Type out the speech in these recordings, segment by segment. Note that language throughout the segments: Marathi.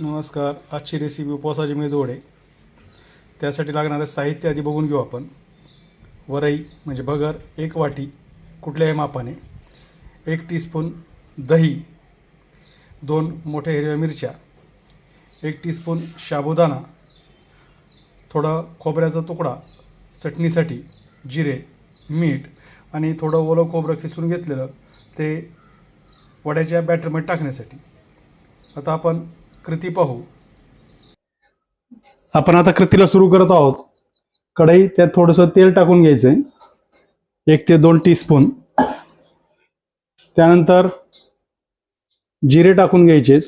नमस्कार. आजची रेसिपी उपवासाची मेदोडे त्यासाठी लागणारं साहित्य आधी बघून घेऊ आपण. वरई म्हणजे भगर एक वाटी कुठल्याही मापाने एक टीस्पून दही दोन मोठ्या हिरव्या मिरच्या एक टीस्पून साबुदाणा थोडा खोबऱ्याचा तुकडा चटणीसाठी जिरे मीठ आणि थोडं ओलं खोबरं खिसून घेतलेलं ते वड्याच्या बॅटरमध्ये टाकण्यासाठी. आता आपण कृती पाहू. आपण आता कृतीला सुरू करत आहोत. कढई त्यात थोडंसं तेल टाकून घ्यायचंय. एक ते दोन टीस्पून त्यानंतर जिरे टाकून घ्यायचे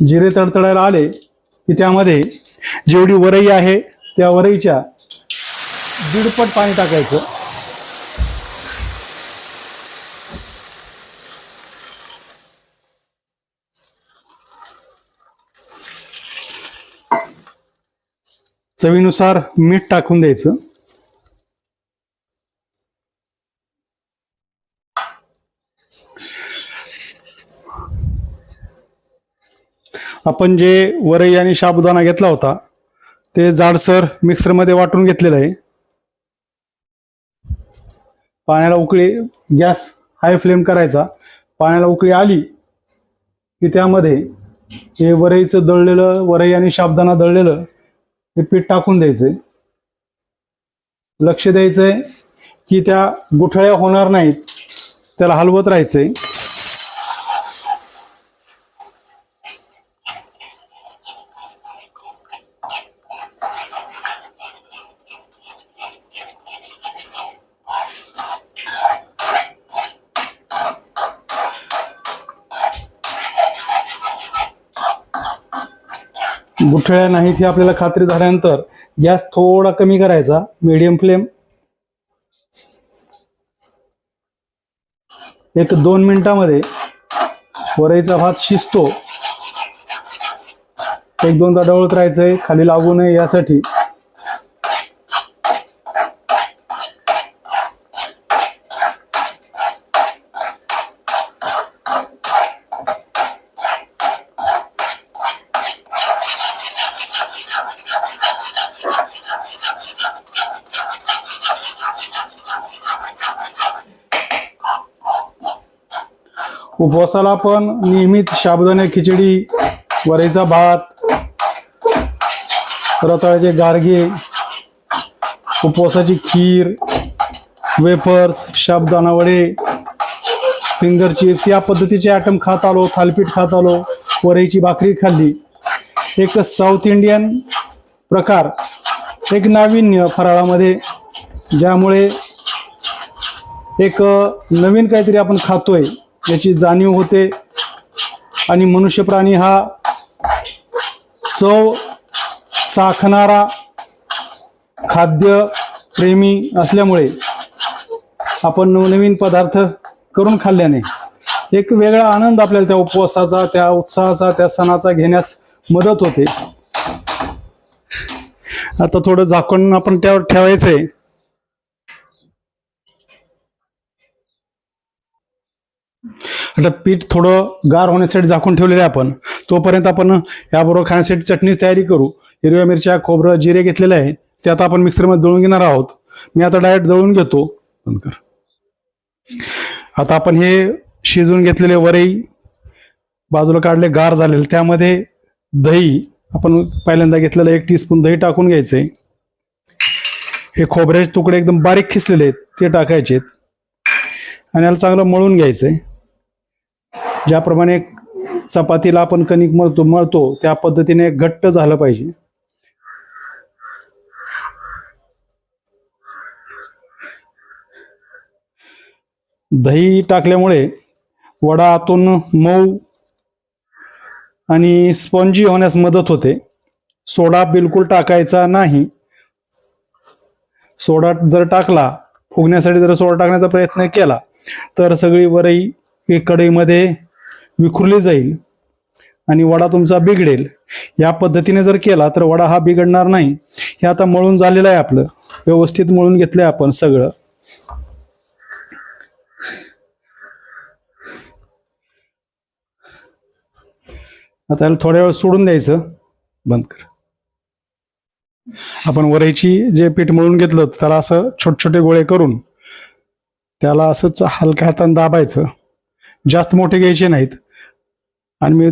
जिरे तडतडायला आले की त्यामध्ये जेवढी वरई आहे त्या वरईच्या दीडपट पाणी टाकायचं. चवीनुसार मीठ टाकून द्यायचं. आपण जे वरई आणि साबुदाणा घेतला होता ते जाडसर मिक्सरमध्ये वाटून घेतलेलं आहे. पाण्याला उकळी गॅस हाय फ्लेम करायचा. पाण्याला उकळी आली की त्यामध्ये हे वरईचं दळलेलं वरई आणि शाबदाना दळलेलं हे पीठ टाकून द्यायचंय. लक्ष द्यायचंय की त्या गुठळ्या होणार नाहीत त्याला हलवत राहायचंय. गुठळ्या नाहीत हे आपल्याला खात्री झाल्यानंतर गॅस थोडा कमी करायचा मीडियम फ्लेम एक दोन मिनिटामध्ये वरईचा भात शिजतो. एक दोनदा डवळत राहायचंय खाली लागू नये यासाठी. उपवासाला आपण नियमित साबुदाणे खिचडी वरईचा भात रताळ्याचे गारगे उपवासाची खीर वेफर्स शाबदाना वडे फिंगर चिप्स या पद्धतीचे आयटम खात आलो थालपीठ खात आलो वरईची भाकरी खाल्ली. एक साऊथ इंडियन प्रकार एक नाविन्य फराळामध्ये ज्यामुळे एक नवीन काहीतरी आपण खातोय. याची जाणीव होते. आणि मनुष्य प्राणी हा चव चाखणारा खाद्य प्रेमी असल्यामुळे आपण नवनवीन पदार्थ करून खाल्ल्याने एक वेगळा आनंद आपल्याला त्या उपवासाचा त्या उत्साहाचा त्या सणाचा घेण्यास मदत होते. आता थोडं झाकण आपण त्यावर ठेवायचं आहे आता पीठ थोडं गार होण्यासाठी झाकून ठेवलेलं आहे आपण. तोपर्यंत आपण याबरोबर खाण्यासाठी चटणीची तयारी करू. हिरव्या मिरच्या खोबरं जिरे घेतलेले आहे. ते आता आपण मिक्सरमध्ये दळून घेणार आहोत. मी आता डायरेक्ट दळून घेतो. बंद कर. आता आपण हे शिजवून घेतलेले वरई बाजूला काढले गार झालेले. त्यामध्ये दही आपण पहिल्यांदा घेतलेलं एक टीस्पून दही टाकून घ्यायचे. हे खोबऱ्याचे तुकडे एकदम बारीक खिसलेले आहेत. ते टाकायचे आणि याला चांगलं मळून घ्यायचंय ज्याप्रमाणे चपातीला आपण कणिक मळतो मळतो त्या पद्धतीने घट्ट झालं पाहिजे. दही टाकल्यामुळे वडा आतून मऊ आणि स्पॉन्जी होण्यास मदत होते. सोडा बिलकुल टाकायचा नाही. सोडा जर टाकला फुगण्यासाठी जर सोडा टाकण्याचा प्रयत्न केला तर सगळी वरई कढईमध्ये विखुरली जाईल आणि वडा तुमचा बिघडेल. या पद्धतीने जर केला तर वडा हा बिघडणार नाही. हे आता मळून झालेलं आहे आपलं. व्यवस्थित मळून घेतलंय आपण सगळं. आता याला थोड्या वेळ सोडून द्यायचं. बंद कर. आपण वरईची जे पीठ मळून घेतलं त्याला असं छोटे छोटे गोळे करून त्याला असंच हलक्या हाताने दाबायचं. जास्त मोठे घ्यायचे नाहीत. आणि मी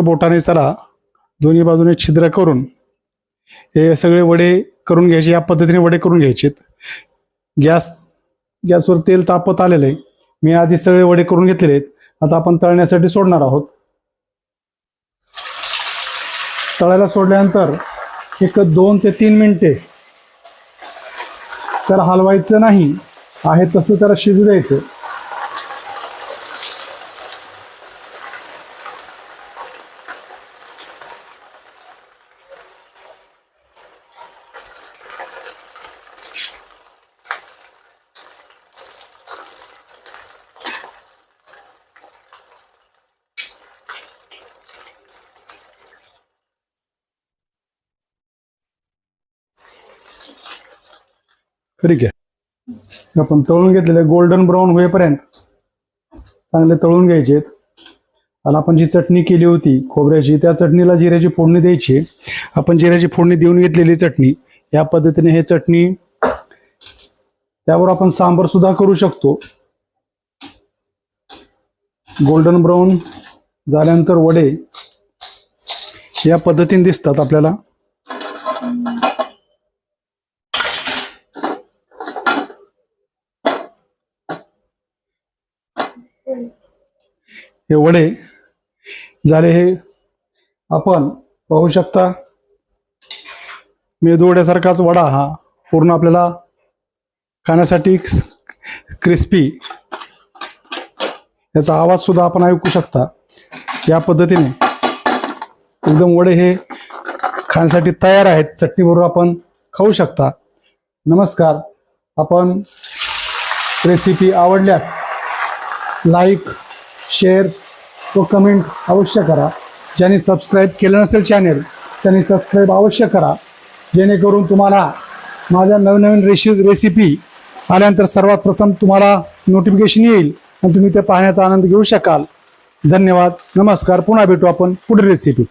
बोटाने त्याला दोन्ही बाजूने छिद्र करून हे सगळे वडे करून घ्यायचे या पद्धतीने वडे करून घ्यायचेत. गॅस गॅसवर तेल तापत आलेलं आहे मी आधी सगळे वडे करून घेतलेले आहेत. आता आपण तळण्यासाठी सोडणार आहोत. तळायला सोडल्यानंतर एक दोन ते तीन मिनिटे त्याला हलवायचं नाही आहे तसं त्याला शिजू द्यायचं. ठीक आहे आपण तळून घेतलेले गोल्डन ब्राऊन होईपर्यंत चांगले तळून घ्यायचे आणि आपण जी चटणी केली होती खोबऱ्याची त्या चटणीला जिऱ्याची फोडणी द्यायची. आपण जिऱ्याची फोडणी देऊन घेतलेली चटणी या पद्धतीने हे चटणी त्यावर आपण सांबर सुद्धा करू शकतो. गोल्डन ब्राऊन झाल्यानंतर वडे या पद्धतीने दिसतात आपल्याला. हे वडे झाले हे आपण पाहू शकता. मेदूवड्यासारखाच वडा हा पूर्ण आपल्याला खाण्यासाठी क्रिस्पी. याचा आवाज सुद्धा आपण ऐकू शकता. या पद्धतीने एकदम वडे हे खाण्यासाठी तयार आहेत. चटणीबरोबर आपण खाऊ शकता. नमस्कार. आपण रेसिपी आवडल्यास लाईक शेअर व कमेंट अवश्य करा. ज्यांनी सबस्क्राईब केलं नसेल चॅनेल त्यांनी सबस्क्राईब अवश्य करा. जेणेकरून तुम्हाला माझ्या नवनवीन रेशि रेसिपी आल्यानंतर सर्वात प्रथम तुम्हाला नोटिफिकेशन येईल आणि तुम्ही ते पाहण्याचा आनंद घेऊ शकाल. धन्यवाद. नमस्कार. पुन्हा भेटू आपण पुढील रेसिपी